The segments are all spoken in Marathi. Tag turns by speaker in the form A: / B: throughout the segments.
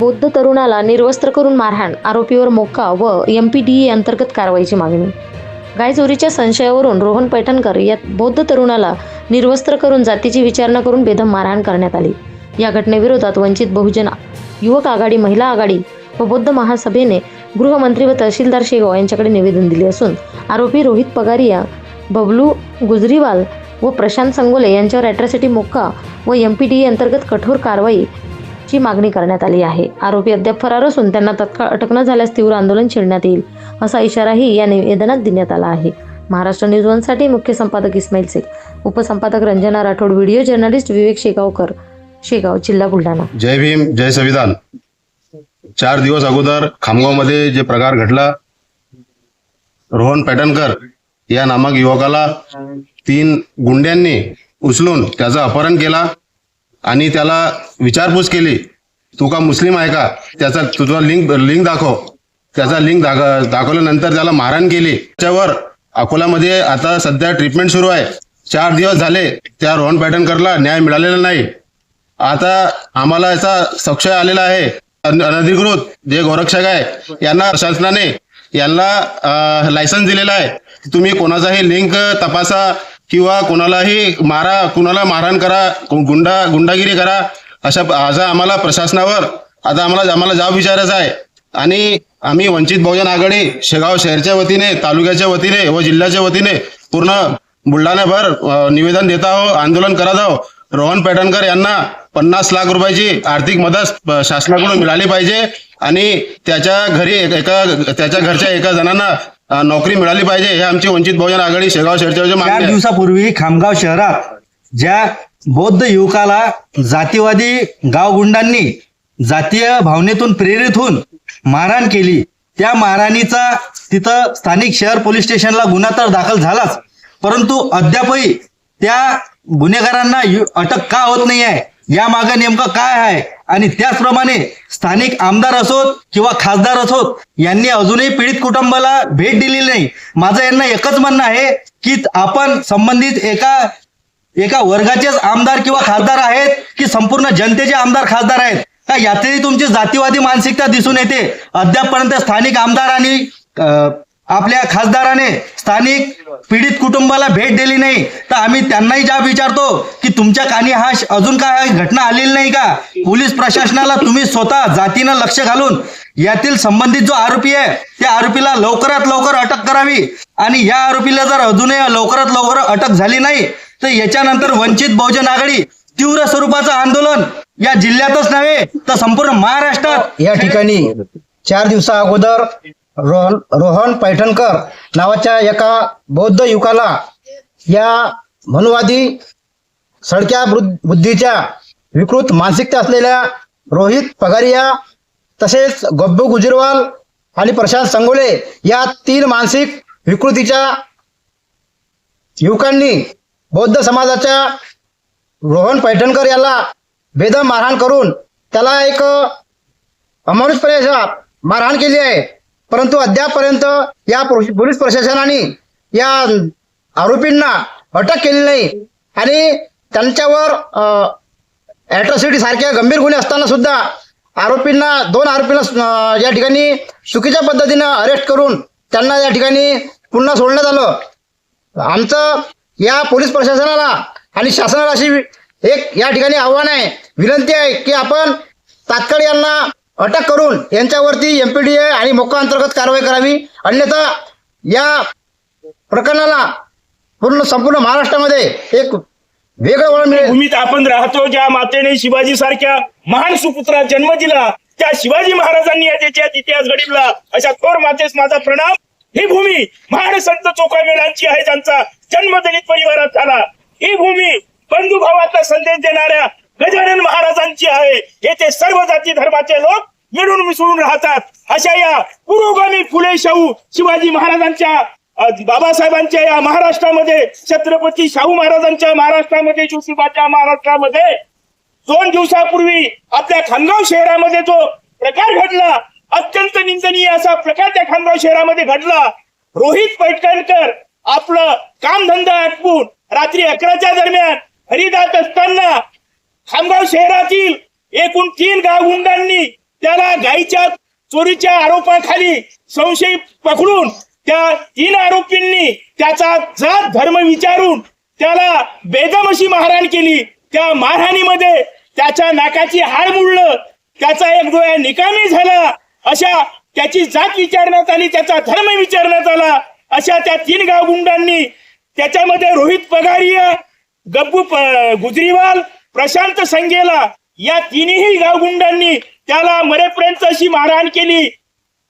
A: बौद्ध तरुणाला निर्वस्त्र करून मारहाण आरोपीवर मोक्का व एम पी डी अंतर्गत कारवाईची मागणी. गायचोरीच्या संशयावरून रोहन पैठणकर या बौद्ध तरुणाला निर्वस्त्र करून जातीची विचारणा करून बेदम मारहाण करण्यात आली. या घटनेविरोधात वंचित बहुजन युवक आघाडी महिला आघाडी व बौद्ध महासभेने गृहमंत्री व तहसीलदार शेगाव यांच्याकडे निवेदन दिले असून आरोपी रोहित पगारिया बबलू गुजरीवाल व प्रशांत संगोले यांच्यावर अॅट्रॉसिटी मोक्का व एम पी डी अंतर्गत कठोर कारवाई ची मागणी करण्यात आली आहे. आरोपी अद्याप फरार असून त्यांना तत्काळ अटक न झाल्यास तीव्र आंदोलन छेडण्यात येईल असा इशाराही या निवेदनात देण्यात आला आहे. महाराष्ट्र न्यूज वनसाठी मुख्य संपादक इस्माईल शेख उपसंपादक रंजना राठोड व्हिडिओ जर्नलिस्ट विवेक शेगावकर शेगाव जिल्हा बुलढाणा.
B: जय भीम जय संविधान. चार दिवस अगोदर खामगावमध्ये जे प्रकार घडला रोहन पॅटनकर या नामक युवकाला तीन गुंड्यांनी उचलून त्याचं अपहरण केला. आणि त्याला विचारपूस केली तू का मुस्लिम आहे का? त्याचा तुझा लिंक लिंक दाखव. त्याचा लिंक दाखव दाखवल्यानंतर त्याला मारहाण केली. त्याच्यावर अकोल्यामध्ये आता सध्या ट्रीटमेंट सुरू आहे. चार दिवस झाले त्या रोहन पॅटर्नकरला न्याय मिळालेला नाही. आता आम्हाला याचा संशय आलेला आहे. अनधिकृत जे गोरक्षक आहे यांना शासनाने यांना लायसन्स दिलेला आहे. तुम्ही कोणाचाही लिंक तपासा. किंवा कोणालाही मारा कुणाला मारहाण करा गुंडा गुंडागिरी करा अशा असा आम्हाला प्रशासनावर आता आम्हाला आम्हाला जाब विचारायचा आहे. आणि आम्ही वंचित बहुजन आघाडी शेगाव शहरच्या वतीने तालुक्याच्या वतीने व जिल्ह्याच्या वतीने पूर्ण बुलढाण्याभर निवेदन देत आहो आंदोलन करत आहो रोहन पेटणकर यांना पन्नास लाख रुपयाची आर्थिक मदत शासनाकडून मिळाली पाहिजे. आणि त्याच्या घरी एक- एका त्याच्या घरच्या एका जणांना नोकरी मिळाली पाहिजे हे आमची वंचित बहुजन आघाडी शेगाव मागणी आहे.
C: दिवसापूर्वी खामगाव शहरात ज्या बौद्ध युवकाला जातीवादी गावगुंडांनी जातीय भावनेतून प्रेरित होऊन मारहाण केली त्या मारहाणीचा तिथं स्थानिक शहर पोलीस स्टेशनला गुन्हा तर दाखल झालाच परंतु अद्यापही त्या गुन्हेगारांना यु- अटक का होत नाही आहे या मागे नेमकं काय आहे? आणि त्याचप्रमाणे स्थानिक आमदार असोत किंवा खासदार असोत यांनी अजूनही पीडित कुटुंबाला भेट दिलेली नाही. माझं यांना एकच म्हणणं आहे की आपण संबंधित एका एका वर्गाचेच आमदार किंवा खासदार आहेत की संपूर्ण जनतेचे आमदार खासदार आहेत? का यातही तुमची जातीवादी मानसिकता दिसून येते? अद्यापपर्यंत स्थानिक आमदार आणि आपल्या खासदाराने स्थानिक पीडित कुटुंबाला भेट दिली नाही. तर आम्ही त्यांनाही जाब विचारतो की तुमच्या कानी हा अजून काय घटना आलेली नाही का? पोलीस प्रशासनाला तुम्ही स्वतः जातीनं लक्ष घालून यातील संबंधित जो आरोपी आहे त्या आरोपीला लवकरात लवकर अटक करावी. आणि या आरोपीला जर अजूनही लवकरात लवकर अटक झाली नाही तर याच्यानंतर वंचित बहुजन आघाडी तीव्र स्वरूपाचं आंदोलन या जिल्ह्यातच नव्हे तर संपूर्ण महाराष्ट्रात.
D: या ठिकाणी चार दिवसा अगोदर रोहन रोहन पैठणकर नावाच्या एका बौद्ध युवकाला या मनुवादी सडक्या बुद्ध- बुद्धीच्या विकृत मानसिकता असलेल्या रोहित पगारिया तसेच गब्बू गुजरवाल आणि प्रशांत संगोले या तीन मानसिक विकृतीच्या युवकांनी बौद्ध समाजाच्या रोहन पैठणकर याला बेदम मारहाण करून त्याला एक अमानुषपणे मारहाण केली आहे. परंतु अद्यापपर्यंत या पोलीस प्रशासनाने या आरोपींना अटक केली नाही आणि त्यांच्यावर ॲट्रॉसिटी सारख्या गंभीर गुन्हे असताना सुद्धा आरोपींना दोन आरोपींना या ठिकाणी चुकीच्या पद्धतीनं अरेस्ट करून त्यांना या ठिकाणी पुन्हा सोडण्यात आलं. आमचं या पोलीस प्रशासनाला आणि शासनाला अशी एक या ठिकाणी आव्हान आहे विनंती आहे की आपण तात्काळ यांना अटक करून यांच्यावरती एमपीडीए आणि मोका अंतर्गत कारवाई करावी. अन्यथा या प्रकरणाला पूर्ण संपूर्ण महाराष्ट्रामध्ये एक वेगळं वळण मिळेल.
E: भूमीत आपण राहतो ज्या मातेने शिवाजी सारख्या महान सुपुत्रा जन्म दिला त्या शिवाजी महाराजांनी या देशात इतिहास घडविला अशा थोर मातेस माझा प्रणाम. ही भूमी महान संत चोखामेळांची आहे ज्यांचा जन्म दलित परिवारात झाला. ही भूमी बंधुभावाचा संदेश देणाऱ्या गजानन महाराजांची आहे. येथे सर्व जाती धर्माचे लोक मिळून मिसळून राहतात. अशा या पुरोगामी फुले शाहू शिवाजी महाराजांच्या बाबासाहेबांच्या या महाराष्ट्रामध्ये छत्रपती शाहू महाराजांच्या महाराष्ट्रामध्ये ज्योतिबाच्या महाराष्ट्रामध्ये दोन दिवसापूर्वी आपल्या खामगाव शहरामध्ये जो प्रकार घडला अत्यंत निंदनीय असा प्रकार त्या खामगाव शहरामध्ये घडला. रोहित पैठणकर आपलं कामधंदा आटपून रात्री अकराच्या दरम्यान हरिदास असताना खामगाव शहरातील एकूण तीन गावगुंडांनी त्याला गायीच्या चोरीच्या आरोपाखाली संशयी पकडून त्या तीन आरोपींनी त्याचा जात धर्म विचारून त्याला बेदम अशी मारहाण केली. त्या मारहाणीमध्ये त्याच्या नाकाची हाड मुडलं. त्याचा एक डोळ्या निकामी झाला. अशा त्याची जात विचारण्यात आली त्याचा धर्म विचारण्यात आला. अशा त्या तीन गाव गुंडांनी त्याच्यामध्ये रोहित पगारिया गप्पू गुजरीवाल प्रशांत संगेला या तिन्ही गावगुंडांनी त्याला मरेपर्यंत अशी मारहाण केली.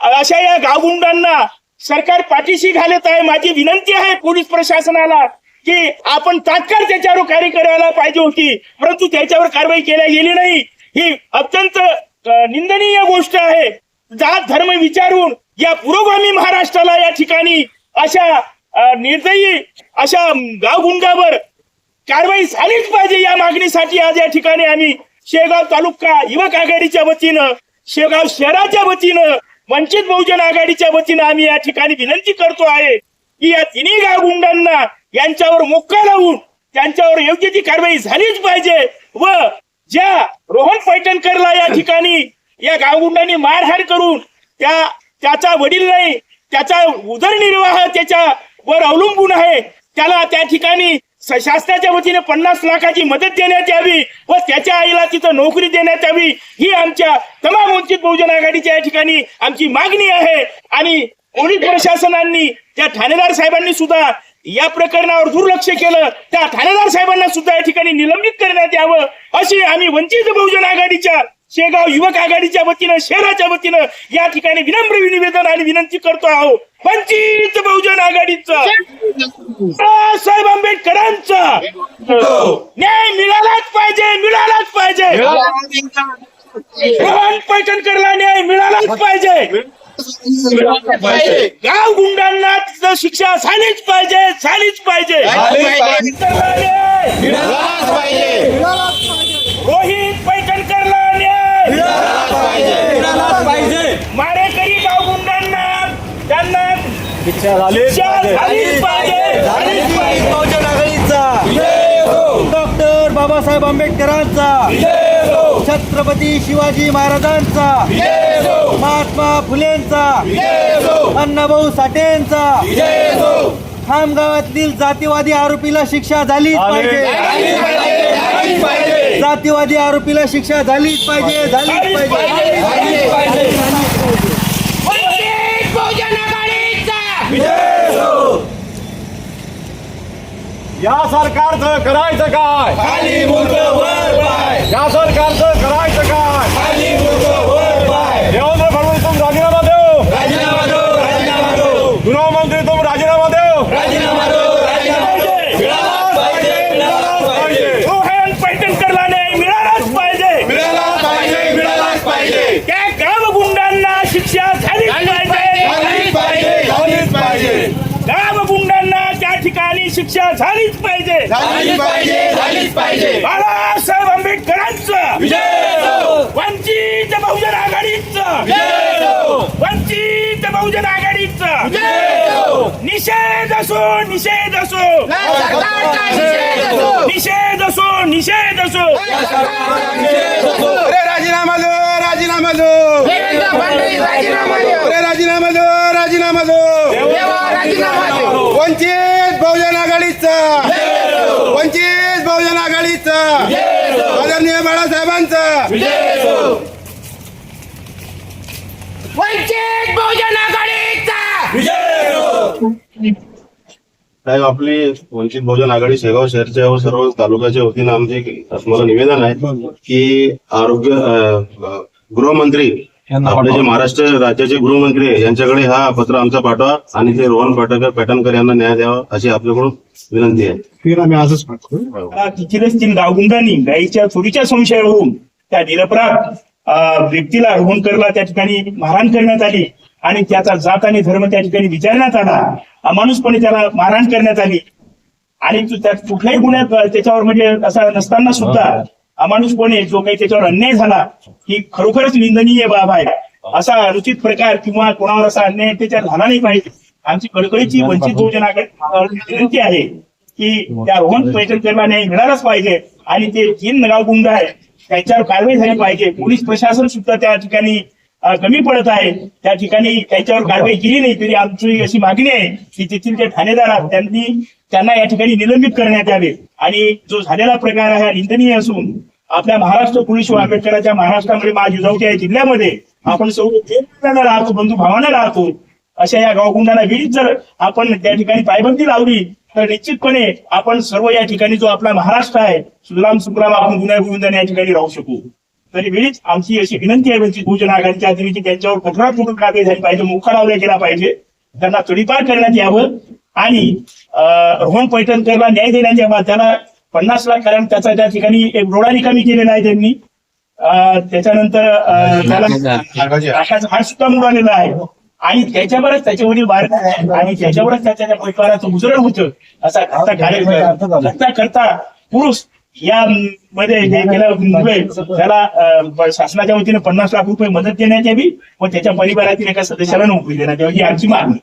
E: अशा या गावगुंडांना सरकार पाठीशी घालत आहे. माझी विनंती आहे पोलीस प्रशासनाला की आपण तात्काळ त्याच्यावर कार्य करायला पाहिजे होती परंतु त्याच्यावर कारवाई केल्या गेली नाही. ही अत्यंत निंदनीय गोष्ट आहे. जात धर्म विचारून या पुरोगामी महाराष्ट्राला या ठिकाणी अशा निर्दयी अशा गावगुंडावर कारवाई झालीच पाहिजे या मागणीसाठी. आज या ठिकाणी आम्ही शेगाव तालुका युवक आघाडीच्या वतीनं शेगाव शहराच्या वतीनं वंचित बहुजन आघाडीच्या वतीनं आम्ही या ठिकाणी विनंती करतो आहे की या तिन्ही गावगुंडांना यांच्यावर मोक्का लावून त्यांच्यावर योग्य ती कारवाई झालीच पाहिजे व ज्या रोहन पैठणकरला या ठिकाणी या गावगुंडांनी मारहाण करून त्या त्याचा वडील नाही त्याचा उदरनिर्वाह त्याच्यावर अवलंबून आहे त्याला त्या ठिकाणी शासनाच्या वतीने पन्नास लाखाची मदत देण्यात यावी व त्याच्या आईला तिथं नोकरी देण्यात यावी ही आमच्या तमाम वंचित बहुजन आघाडीच्या या ठिकाणी आमची मागणी आहे. आणि पोलीस प्रशासनांनी त्या ठाणेदार साहेबांनी सुद्धा या प्रकरणावर दुर्लक्ष केलं. त्या ठाणेदार साहेबांना सुद्धा या ठिकाणी निलंबित करण्यात यावं अशी आम्ही वंचित बहुजन आघाडीच्या शेगाव युवक आघाडीच्या वतीनं शहराच्या वतीनं या ठिकाणी विनम्र निवेदन आणि विनंती करतो आहोत वंचित बहुजन आघाडीचा. बाळासाहेब आंबेडकरांचा. न्याय मिळालाच पाहिजे मिळालाच पाहिजे. रोहन पैठणकरला न्याय मिळालाच पाहिजे. गाव गुंडांना तिथं शिक्षा झालीच पाहिजे झालीच पाहिजे. रोहित पैठणकरला न्याय मारेकरी गाव गुंडांना त्यांना शिक्षा
C: बहुजन आघाडीचा डॉक्टर बाबासाहेब आंबेडकरांचा. छत्रपती शिवाजी महाराजांचा. महात्मा फुलेंचा. अण्णाभाऊ साठेंचा. खामगावातील जातीवादी आरोपीला शिक्षा झालीच पाहिजे. जातीवादी आरोपीला शिक्षा झालीच पाहिजे. झालीच पाहिजे
E: वंचित बहुजन आघाडीचा
F: या सरकारचं करायचं काय? खाली या सरकारचं करायचं काय देवेंद्र फडणवीस तुम राजीनामा देव गृहमंत्री तुम राजीनामा देव
E: रोहन पैठणकरला न्याय मिळालाच पाहिजे त्या गाव गुंडांना शिक्षा झालीच पाहिजे गाव गुंडांना त्या ठिकाणी शिक्षा झालीच पाहिजे. बाळासाहेब आंबेडकरांचं. वंचित बहुजन आघाडीचं. वंचित बहुजन आघाडीचं. निषेध असो निषेध असो. निषेध असो. निषेध असो
B: अरे राजीनामा दो राजीनामा दो. अरे राजीनामा दो राजीनामा दो. वंचित बहुजन आघाडीचा. वंचित बहुजन आघाडीचा. आदरणीय बाळासाहेबांचा.
E: वंचित बहुजन आघाडीचा.
B: साहेब आपली वंचित बहुजन आघाडी शेगाव शहरच्या व सर्व तालुक्याच्या वतीनं आमचे मला निवेदन आहे की आरोग्य गृहमंत्री आपले जे महाराष्ट्र राज्याचे गृहमंत्री आहे, यांच्याकडे हा पत्र आमचा पाठवा आणि ते रोहन पाटकर पेटणकर यांना न्याय द्यावा अशी आपल्याकडून विनंती आहे.
E: आता तिथेच तीन गावगुंडांनी गायीच्या चोरीच्या संशयावरून त्या निरपराध व्यक्तीला रोहनकरला त्या ठिकाणी मारहाण करण्यात आली आणि त्याचा जात आणि धर्म त्या ठिकाणी विचारण्यात आला. अमानुषपणे त्याला मारहाण करण्यात आली. आणि तो त्या कुठल्याही गुन्ह्यात त्याच्यावर म्हणजे असा नसताना सुद्धा अमानुषपणे जो काही त्याच्यावर अन्याय झाला ही खरोखरच निंदनीय बाब आहे. असा अनुचित प्रकार किंवा कोणावर असा अन्याय त्याच्यात झाला नाही पाहिजे. आमची कडकडीची वंचित बहुजन आघाडी विनंती आहे की त्या रोहन पैठणकरला न्याय मिळालाच पाहिजे आणि ते तीन नगावगुंड आहे त्यांच्यावर कारवाई झाली पाहिजे. पोलीस प्रशासन सुद्धा त्या ठिकाणी कमी पडत आहे. त्या ठिकाणी त्याच्यावर कारवाई केली नाही तरी आमची अशी मागणी आहे की तेथील जे ठाणेदार आहेत त्यांनी त्यांना या ठिकाणी निलंबित करण्यात यावे. आणि जो झालेला प्रकार आहे निंदनीय असून आपल्या महाराष्ट्र पोलीस आंबेडकरांच्या महाराष्ट्रामध्ये माझ जिजाऊच्या या जिल्ह्यामध्ये आपण सर्व एकमेकांना राहतो बंधू भावांना राहतो अशा या गावगुंडांना वेळीच जर आपण त्या ठिकाणी पायबंदी लावली तर निश्चितपणे आपण सर्व या ठिकाणी जो आपला महाराष्ट्र आहे सुलाम सुखराम आपण गुन्हा गोविंदाने या ठिकाणी राहू शकू. तरी वेळीच आमची अशी विनंती आहे वंचित बहुजन आघाडीच्या की त्यांच्यावर कठोरात कठोर कारवाई झाली पाहिजे मोका लावला गेला पाहिजे. त्यांना तडीपार करण्यात यावं आणि रोहन पैठणकरला न्याय देण्यात यावा. त्याला पन्नास लाख कारण त्याचा त्या ठिकाणी एक रोडा रिकामी केलेला आहे त्यांनी. त्याच्यानंतर त्याला हात सुद्धा मुडालेला आहे. आणि त्याच्यावरच त्याचे वडील बाहेर आहे आणि त्याच्यावरच त्याच्या त्या परिवाराचं गुजरण होतं. असा करता पुरुष या मध्ये केल्यामुळे त्याला शासनाच्या वतीने पन्नास लाख रुपये मदत देण्यात यावी व त्याच्या परिवारातील एका सदस्याला नोकरी देण्यात यावी ही आमची मागणी.